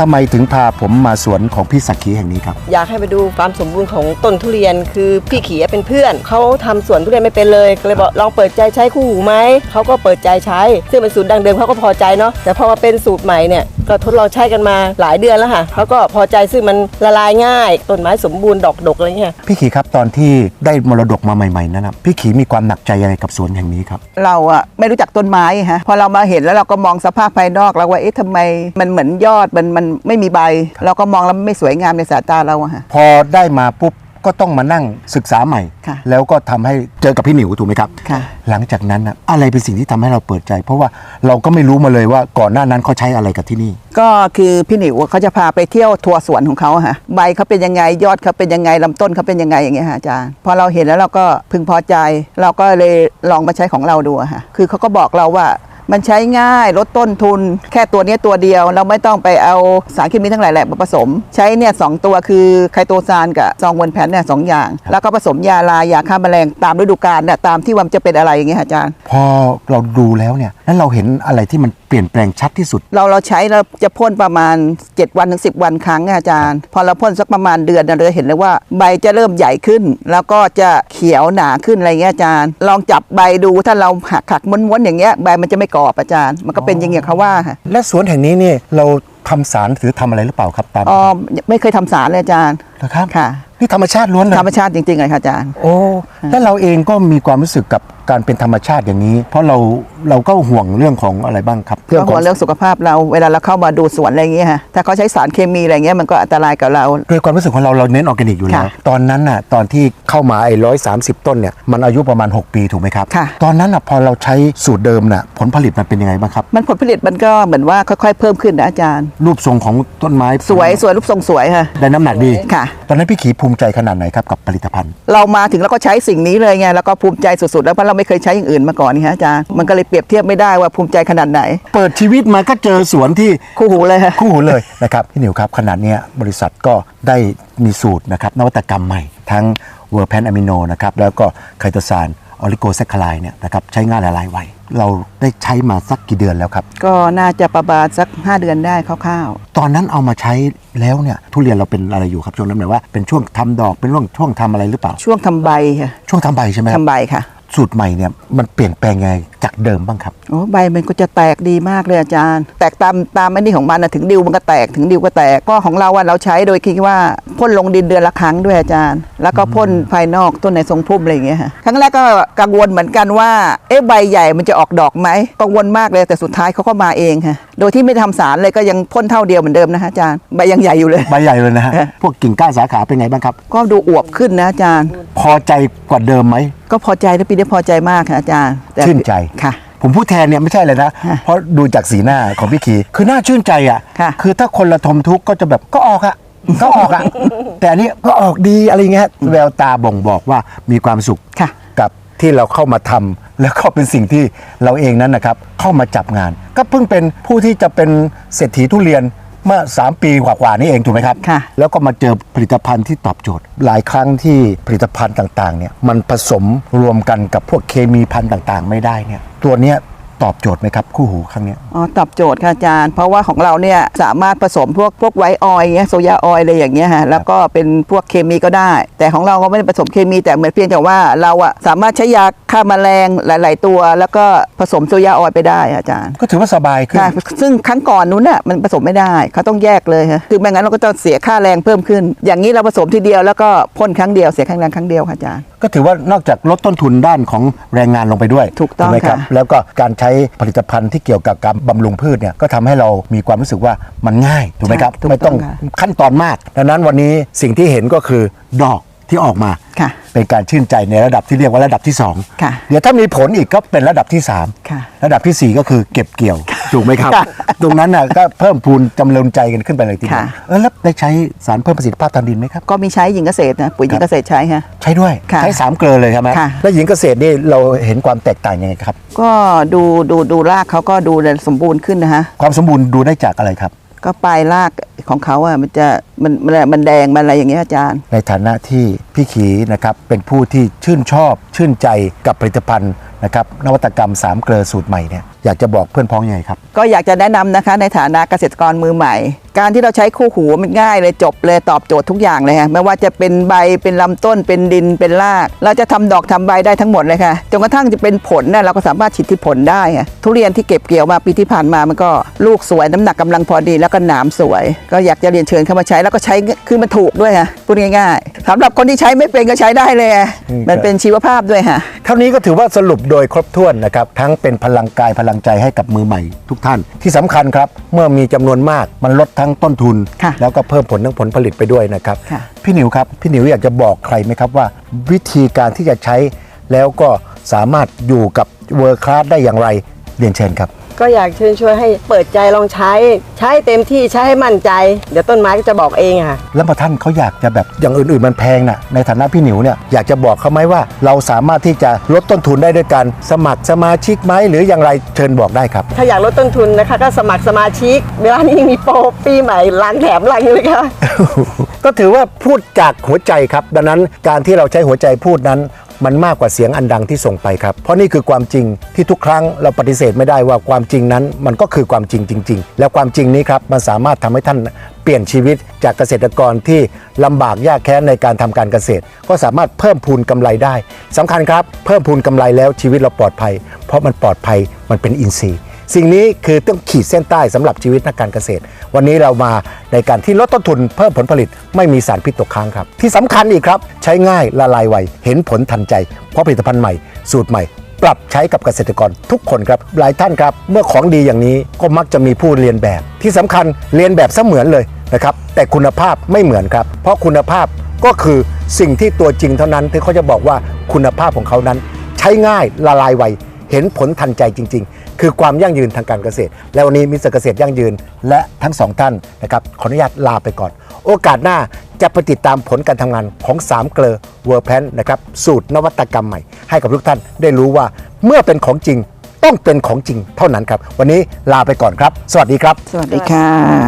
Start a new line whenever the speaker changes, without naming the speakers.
ทำไมถึงพาผมมาสวนของพี่สักขีแห่งนี้ครับ
อยากให้ไปดูความสมบูรณ์ของต้นทุเรียนคือพี่เขียเป็นเพื่อนเขาทำสวนทุเรียนไม่เป็นเลยก็เลยบอกลองเปิดใจใช้คู่หูไหมเขาก็เปิดใจใช้ ซึ่งเป็นสูตรดังเดิมเขาก็พอใจเนาะแต่พอมาเป็นสูตรใหม่เนี่ย ก็ทดลองใช้กันมาหลายเดือนแล้วค่ะเขาก็พอใจซึ่งมันละลายง่ายต้นไม้สมบูรณ์ดอกดกอะไรเงี้ย
พี่ขีครับตอนที่ได้มรดกมาใหม่ๆนั้นนะพี่ขีมีความหนักใจยังไงกับสวนแห่งนี้ครับ
เราอะไม่รู้จักต้นไม้ฮะพอเรามาเห็นแล้วเราก็มองสภาพภายนอกแล้วว่าเอ๊ะทำไมมันเหมือนยอดมันมันไม่มีใบ เราก็มองแล้วมันไม่สวยงามในสายตาเราอะฮะ
พอได้มาปุ๊บ ก็ต้องมานั่งศึกษาใหม่
ค่ะ
แล้วก็ทำให้เจอกับพี่หมิวถูกไหมครับ
ค่ะ
หลังจากนั้นนะอะไรเป็นสิ่งที่ทำให้เราเปิดใจ เพราะว่าเราก็ไม่รู้มาเลยว่าก่อนหน้านั้นเขาใช้อะไรกับที่นี่
ก็คือพี่หนิวเขาจะพาไปเที่ยวทัวร์สวนของเขาอะฮะใบเขาเป็นยังไงยอดเขาเป็นยังไงลำต้นเขาเป็นยังไงอย่างเงี้ยฮะอาจารย์พอเราเห็นแล้วเราก็พึงพอใจ เราก็เลยลองมาใช้ของเราดูอะฮะคือเขาก็บอกเราว่า มันใช้ง่ายลดต้นทุน แค่ตัวเนี้ยตัวเดียว เราไม่ต้องไปเอาสารเคมีทั้งหลายแหละมาผสม ใช้เนี่ยสองตัวคือไคโตซานกับซองวนแพนเนี่ยสองอย่าง แล้วก็ผสมยาลายยาฆ่าแมลงตามฤดูกาลเนี่ยตามที่ว่ามันจะเป็นอะไรอย่างเงี้ยฮะอาจารย์
พอเราดูแล้วเนี่ยแล้วเราเห็นอะไรที่มันเปลี่ยนแปลงชัดที่สุด
เราเราใช้เราจะพ่นประมาณ 7 วันถึง10 วันครั้งอะอาจารย์ พอเราพ่นสักประมาณเดือนเนี่ยเราจะเห็นเลยว่าใบจะเริ่มใหญ่ขึ้น แล้วก็จะเขียวหนาขึ้นอะไรเงี้ยอาจารย์ ลองจับใบดูถ้าเราหักหักม้วนๆอย่างเงี้ยใบมันจะไม่กรอบอาจารย์ มันก็เป็นอย่างเงี้ยเขาว่าค่ะ
และสวนแห่งนี้นี่เราทำสารหรือทำอะไรหรือเปล่าครับตาม
อ๋อไม่เคยทำสารเลยอาจารย์
นะครับ
ค่ะ
นี่ธรรมชาติล้วนเลย
ธรรมชาติจริงๆเลยค่ะอาจารย์
โอ้แล้วเราเองก็มีความรู้สึกกับการเป็นธรรมชาติอย่างนี้ เพราะเราเราก็ห่วงเรื่องของอะไรบ้างครับ
เรื่องของเรื่องสุขภาพเราเวลาเราเข้ามาดูสวนอะไรเงี้ยค่ะถ้าเขาใช้สารเคมีอะไรเงี้ยมันก็อันตรายกับเรา
โดยความรู้สึกของเราเราเน้นออร์แกนิกอยู่แล้ว
ค่ะ
ตอนนั้นน่ะตอนที่เข้ามาไอ้ร้อยสาต้นเนี่ยมันอายุประมาณ 6 ปีถูกไหมครับ
ค่ะ
ตอนนั้นน่ะพอเราใช้สูตรเดิมน่ะผลผลิตมันเป็นยังไงบ้างครับ
มันผลผลิตมันก็เหมือนว่าค่อยๆเพิ่มขึ้นนะอาจารย์
รูปทรงของต้นไม้
สวยสวยรูปทรงสวยค่ะ
ได้น้ำหนักดี
ค่ะ
ตอนนั้นพี่ขีภูมิใจขนาดไหนครับกับผลิตภัณฑ์
เรามาถึงแล้วก็ใช้สิ่งนี้เลยไงแล้วก็ภูมิใจสุดๆ แล้วเพราะเราไม่เคยใช้อย่างอื่นมาก่อนนี่ฮะอาจารย์มันก็เลยเปรียบเทียบไม่ได้ว่าภูมิใจขนาดไหน
เปิดชีวิตมาก็เจอสวนที่
คู่หูเลยฮะ
คู่หูเลยนะครับพี่หนิวครับขนาดเนี้ยบริษัทก็ได้มีสูตรนะครับนวัตกรรมใหม่ ทั้งเวอร์แพนอะมิโนนะครับแล้วก็ไคโตซานออลิโกแซคคลายเนี่ยนะครับใช้งานหลายๆไว เราได้ใช้มาสักกี่เดือนแล้วครับ
ก็น่าจะประมาณสัก 5 เดือนได้คร่าว
ตอนนั้นเอามาใช้แล้วเนี่ยทุเรียนเราเป็นอะไรอยู่ครับช่วงนั้นหมายว่าเป็นช่วงทำดอกเป็นช่วงช่วงทำอะไรหรือเปล่า
ๆช่วงทำใบค่ะ
ช่วงทำใบใช่ไหมครับ
ทำใบค่ะ
สูตรใหม่เนี่ยมันเปลี่ยนแปลงไงจากเดิมบ้างครับ
โอ้ใบมันก็จะแตกดีมากเลยอาจารย์ แตกตามตามไอ้นี่ของมันนะถึงดิวมันก็แตกถึงดิวก็แตกก็ของเราอะเราใช้โดยคิดว่าพ่นลงดินเดือนละครั้งด้วยอาจารย์ แล้วก็พ่นภายนอกต้นในทรงพุ่มอะไรอย่างเงี้ยค่ะครั้งแรกก็กังวลเหมือนกันว่าเอ๊ะใบใหญ่มันจะออกดอกไหมกังวลมากเลยแต่สุดท้ายเขาก็มาเองค่ะโดยที่ไม่ทำสารเลยก็ยังพ่นเท่าเดียวเหมือนเดิมนะฮะอาจารย์ใบยังใหญ่อยู่เลย
ใบใหญ่เลยนะฮะ
ค่ะ
พวกกิ่งก้านสาขาเป็นไงบ้างครับ
ก็ดูอวบขึ้นนะอาจารย์
พอใจกว่าเดิมไหม
ก็พอใจนะปีนี้พอใจมากค่ะอาจารย์แต่
ชื่นใจ
ค่ะ
ผมพูดแทนเนี่ยไม่ใช่เลยนะ
ค่ะ
เพราะดูจากสีหน้าของพี่ขีคือหน้าชื่นใจอะ
ค่ะ
คือถ้าคนละทมทุกข์ก็จะแบบก็ออกอะก็ออกอะ แต่อันนี้ก็ออกดีอะไรเงี้ยแววตาบ่งบอกว่ามีความสุข
ค่ะ
กับที่เราเข้ามาทำแล้วก็เป็นสิ่งที่เราเองนั้นนะครับ เข้ามาจับงาน ก็เพิ่งเป็นผู้ที่จะเป็นเศรษฐีทุเรียน เมื่อ 3 ปีกว่าๆนี่เองถูกไหมครับ
ค่ะ
แล้วก็มาเจอผลิตภัณฑ์ที่ตอบโจทย์ หลายครั้งที่ผลิตภัณฑ์ต่างๆเนี่ยมันผสมรวมกันกับพวกเคมีพันธุ์ต่างๆ ไม่ได้เนี่ยตัวเนี้ย ตอบโจทย์ไหมครับ คู่หูครั้งเนี้ย
อ๋อตอบโจทย์ค่ะอาจารย์ เพราะว่าของเราเนี่ยสามารถผสมพวกพวกไวท์ออยล์เงี้ยโซยาออยล์อะไรอย่างเงี้ยฮะแล้วก็เป็นพวกเคมีก็ได้ แต่ของเราก็ไม่ได้ผสมเคมีแต่เหมือนเพียงแต่ว่าเราอะสามารถใช้ยาฆ่าแมลงหลาย ๆ ตัว แล้วก็ผสมโซยาออยล์ไปได้อาจารย์
ก็ถือว่าสบายขึ้น
ค่ะซึ่งครั้งก่อนนู้นน่ะมันผสมไม่ได้เขาต้องแยกเลยฮะคือไม่งั้นเราก็จะเสียค่าแรงเพิ่มขึ้น อย่างนี้เราผสมทีเดียวแล้วก็พ่นครั้งเดียวเสียค่าแรงครั้งเดียวค่ะอาจารย์
ก็ถือว่านอกจากลดต้นทุนด้านของแรงงานลงไปด้วย
ถูกต้อง
ไหมครับ
ค่ะ
แล้วก็การใช้ผลิตภัณฑ์ที่เกี่ยวกับการบำรุงพืชเนี่ยก็ทำให้เรามีความรู้สึกว่ามันง่ายถูกไหมครับ
ถูก
ไม่ต้อง
ค่ะ
ขั้นตอนมาก ดังนั้นวันนี้สิ่งที่เห็นก็คือดอกที่ออกมา
ค่ะ
เป็นการชื่นใจในระดับที่เรียกว่าระดับที่ 2
ค่ะ
เดี๋ยวถ้ามีผลอีกก็เป็นระดับที่
ค่ะ
3 ระดับทีสี่ 4 ก็คือเก็บเกี่ยว ถูกไหมครับ ตรงนั้นน่ะก็เพิ่มพูนจำเริญใจกันขึ้นไปเลยทีเดียว
ค่ะ
เออแล้วได้ใช้สารเพิ่มประสิทธิภาพทางดินไหมครับ
ก็มีใช้หญิงเกษตรนะปุ๋ยหญิงเกษตรใช้ฮะ
ใช้ด้วย
ค่ะ
ใช้สามเกลือเลยใช่ไหม
ค่ะ
แล้วหญิงเกษตรนี่เราเห็นความแตกต่างยังไงครับ
ก็ดูดูดูรากเขาก็ดูสมบูรณ์ขึ้นนะฮะ
ความสมบูรณ์ดูได้จากอะไรครับ
ก็ปลายรากของเขาอะมันจะมันมันมันแดงมันอะไรอย่างเงี้ยอาจารย์
ในฐานะที่พี่ขีนะครับเป็นผู้ที่ชื่นชอบชื่นใจกับผลิตภัณฑ์ นะครับนวัตกรรม 3 เกลือสูตรใหม่เนี่ยอยากจะบอกเพื่อนพ้องยังไงครับ
ก็อยากจะแนะนำนะคะในฐานะเกษตรกรมือใหม่ การที่เราใช้คู่หูมันง่ายเลยจบเลยตอบโจทย์ทุกอย่างเลยค่ะไม่ว่าจะเป็นใบเป็นลำต้นเป็นดินเป็นราก เราจะทำดอกทำใบได้ทั้งหมดเลยค่ะจนกระทั่งจะเป็นผลเนี่ยเราก็สามารถฉีดที่ผลได้ค่ะทุเรียนที่เก็บเกี่ยวมาปีที่ผ่านมามันก็ลูกสวยน้ำหนักกำลังพอดีแล้วก็หนามสวย ก็อยากจะเรียนเชิญเข้ามาใช้แล้วก็ใช้คือมันถูกด้วยค่ะพูดง่ายๆสำหรับคนที่ใช้ไม่เป็นก็ใช้ได้เลยค่ะ
อืม
มันเป็นชีวภาพด้วยค่ะ
เท่านี้ก็ถือว่าสรุปโดยครบถ้วนนะครับ ทั้งเป็นพลังกายพลังใจให้กับมือใหม่ทุกท่าน ที่สำคัญครับ เมื่อมีจำนวนมากมันลดทั้งต้นทุน
ค่ะ
แล้วก็เพิ่มผลทั้งผลผลิตไปด้วยนะครับ
ค่ะ
พี่หนิวครับ พี่หนิวอยากจะบอกใครไหมครับว่า วิธีการที่จะใช้แล้วก็สามารถอยู่กับเวอร์คลาสได้อย่างไรเรียนเชิญครับ
ก็อยากเชิญชวนให้เปิดใจลองใช้ ใช้เต็มที่ใช้ให้มั่นใจ เดี๋ยวต้นไม้ก็จะบอกเองอะค่ะ
แล้วพอท่านเขาอยากจะแบบอย่างอื่นๆมันแพงนะในฐานะพี่หนิวเนี่ยอยากจะบอกเขาไหมว่า เราสามารถที่จะลดต้นทุนได้ด้วยการสมัครสมาชิกไหมหรืออย่างไรเชิญบอกได้ครับ
ถ้าอยากลดต้นทุนนะคะ ก็สมัครสมาชิกเวลานี้ยังมีโปรปีใหม่ล้างแถมล้างอยู่เลยค่ะ
ก็ถือว่าพูดจากหัวใจครับ ดังนั้นการที่เราใช้หัวใจพูดนั้น มันมากกว่าเสียงอันดังที่ส่งไปครับ เพราะนี่คือความจริงที่ทุกครั้งเราปฏิเสธไม่ได้ว่าความจริงนั้นมันก็คือความจริงจริง ๆ และความจริงนี้ครับมันสามารถทำให้ท่านเปลี่ยนชีวิตจากเกษตรกรที่ลำบากยากแค้นในการทำการเกษตร ก็สามารถเพิ่มพูนกำไรได้สำคัญครับ เพิ่มพูนกำไรแล้วชีวิตเราปลอดภัย เพราะมันปลอดภัยมันเป็นอินทรีย์ สิ่งนี้คือต้องขีดเส้นใต้สำหรับชีวิตนักการเกษตร วันนี้เรามาในการที่ลดต้นทุนเพิ่มผลผลิตไม่มีสารพิษตกค้างครับ ที่สำคัญอีกครับ ใช้ง่ายละลายไวเห็นผลทันใจ เพราะผลิตภัณฑ์ใหม่ สูตรใหม่ ปรับใช้กับเกษตรกรทุกคนครับหลายท่านครับ เมื่อของดีอย่างนี้ก็มักจะมีผู้เรียนแบบ ที่สำคัญเรียนแบบเสมือนเลยนะครับแต่คุณภาพไม่เหมือนครับ เพราะคุณภาพก็คือสิ่งที่ตัวจริงเท่านั้นที่เขาจะบอกว่าคุณภาพของเขานั้น ใช้ง่ายละลายไวเห็นผลทันใจจริง ๆ คือความยั่งยืนทางการเกษตร และวันนี้มิสเตอร์เกษตรยั่งยืนและทั้งสองท่านนะครับขออนุญาตลาไปก่อน โอกาสหน้าจะไปติดตามผลการทำงานของ 3 เกลอเวอร์แพนนะครับสูตรนวัตกรรมใหม่ ให้กับทุกท่านได้รู้ว่าเมื่อเป็นของจริงต้องเป็นของจริงเท่านั้นครับ วันนี้ลาไปก่อนครับ สวัสดีครับ
สวัสดีค่ะ